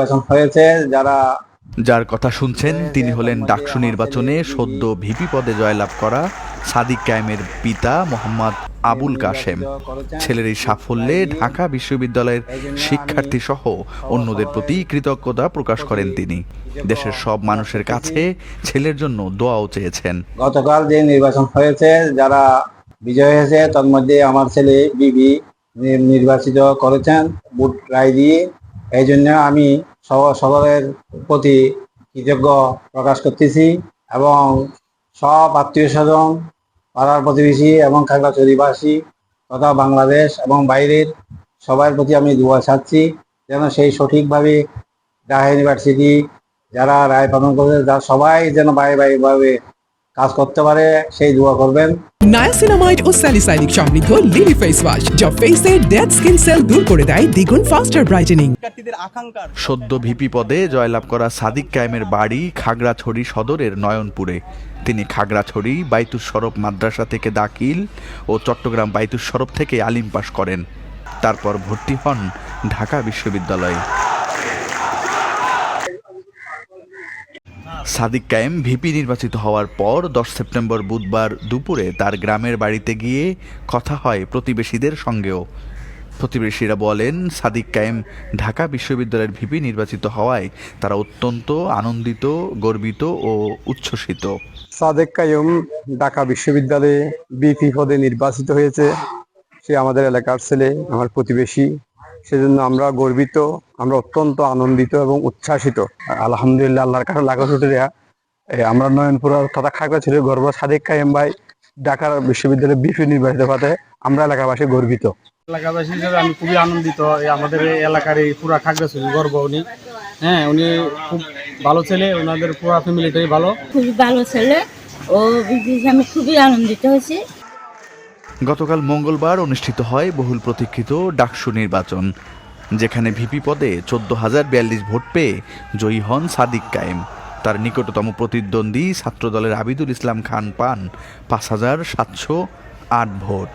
নির্বাচন হয়েছে যারা যার কথা শুনছেন তিনি হলেন ডাকসু নির্বাচনে সদ্য ভিপি পদে জয়লাভ করা সাদিক কায়েমের পিতা মোহাম্মদ আবুল কাশেম। ছেলের এই সাফল্যে ঢাকা বিশ্ববিদ্যালয়ের শিক্ষার্থী সহ অন্যদের প্রতি কৃতজ্ঞতা প্রকাশ করেন তিনি। দেশের সব মানুষের কাছে ছেলের জন্য দোয়াও চেয়েছেন। গতকাল যে নির্বাচন হয়েছে যারা বিজয় হয়েছে তার মধ্যে আমার ছেলে বিবি নির্বাচিত করেছেন ভোট রায় দিয়ে। এই জন্য আমি সকলের প্রতি কৃতজ্ঞ প্রকাশ করতেছি এবং সব আত্মীয় স্বজন, পাড়ার প্রতিবেশী এবং খাগড়াছড়িবাসী তথা বাংলাদেশ এবং বাইরের সবার প্রতি আমি দোয়া চাচ্ছি যেন সেই সঠিকভাবে ঢাকা ইউনিভার্সিটি যারা রায় পালন করেছে যারা সবাই যেন বাই বাই ভাবে কাজ করতে পারে সেই দোয়া করবেন। নায়াসিনামাইড ও স্যালিসাইলিক সমৃদ্ধ লিলি ফেস ওয়াশ যা ফেসের ডেড স্কিন সেল দূর করে দেয় দ্বিগুণ ফাস্টার ব্রাইটেনিং সদ্য ভিপি পদে জয়লাভ করা সাদিক কায়েমের বাড়ি খাগড়াছড়ি সদরের নয়নপুরে। তিনি খাগড়াছড়ি বাইতুস সরব মাদ্রাসা থেকে দাখিল ও চট্টগ্রাম বাইতুস সরব থেকে আলিম পাশ করেন। তারপর ভর্তি হন ঢাকা বিশ্ববিদ্যালয়ে। সাদিক কায়েম ভিপি নির্বাচিত হওয়ার পর দশ সেপ্টেম্বর বুধবার দুপুরে তার গ্রামের বাড়িতে গিয়ে কথা হয় প্রতিবেশীদের সঙ্গেও। প্রতিবেশীরা বলেন, সাদিক কায়েম ঢাকা বিশ্ববিদ্যালয়ের ভিপি নির্বাচিত হওয়ায় তারা অত্যন্ত আনন্দিত, গর্বিত ও উচ্ছ্বসিত। সাদেক কায়ুম ঢাকা বিশ্ববিদ্যালয়ে বিপি পদে নির্বাচিত হয়েছে। সে আমাদের এলাকার ছেলে, আমার প্রতিবেশী। সেজন্য আমরা গর্বিত আমরা অত্যন্ত আনন্দিত এবং উচ্ছ্বাসিত। আলহামদুলিল্লাহ আল্লাহর কাছে লাগা ছুটে দেয়া আমরা নয়নপুর তথা খাগড়াছড়ির গর্ব সাদেক কায়েম ভাই ঢাকা বিশ্ববিদ্যালয়ে বিপি নির্বাচিত হতে আমরা এলাকাবাসী গর্বিত। এলাকাবাসী হিসেবে আমি খুবই আনন্দিত আমাদের এই এলাকার এই পুরা খাগড়াছড়ি গর্ব উনি। হ্যাঁ উনি খুব ভালো ছেলে ওনাদের পুরা ফ্যামিলিটাই ভালো। খুবই ভালো ছেলে। ও আমি খুবই আনন্দিত হয়েছি। গতকাল মঙ্গলবার অনুষ্ঠিত হয় বহুল প্রতীক্ষিত ডাকসু নির্বাচন, যেখানে ভিপি পদে চোদ্দ হাজার বিয়াল্লিশ ভোট পেয়ে জয়ী হন সাদিক কায়েম। তার নিকটতম প্রতিদ্বন্দ্বী ছাত্রদলের আবিদুল ইসলাম খান পান পাঁচ হাজার সাতশো আট ভোট।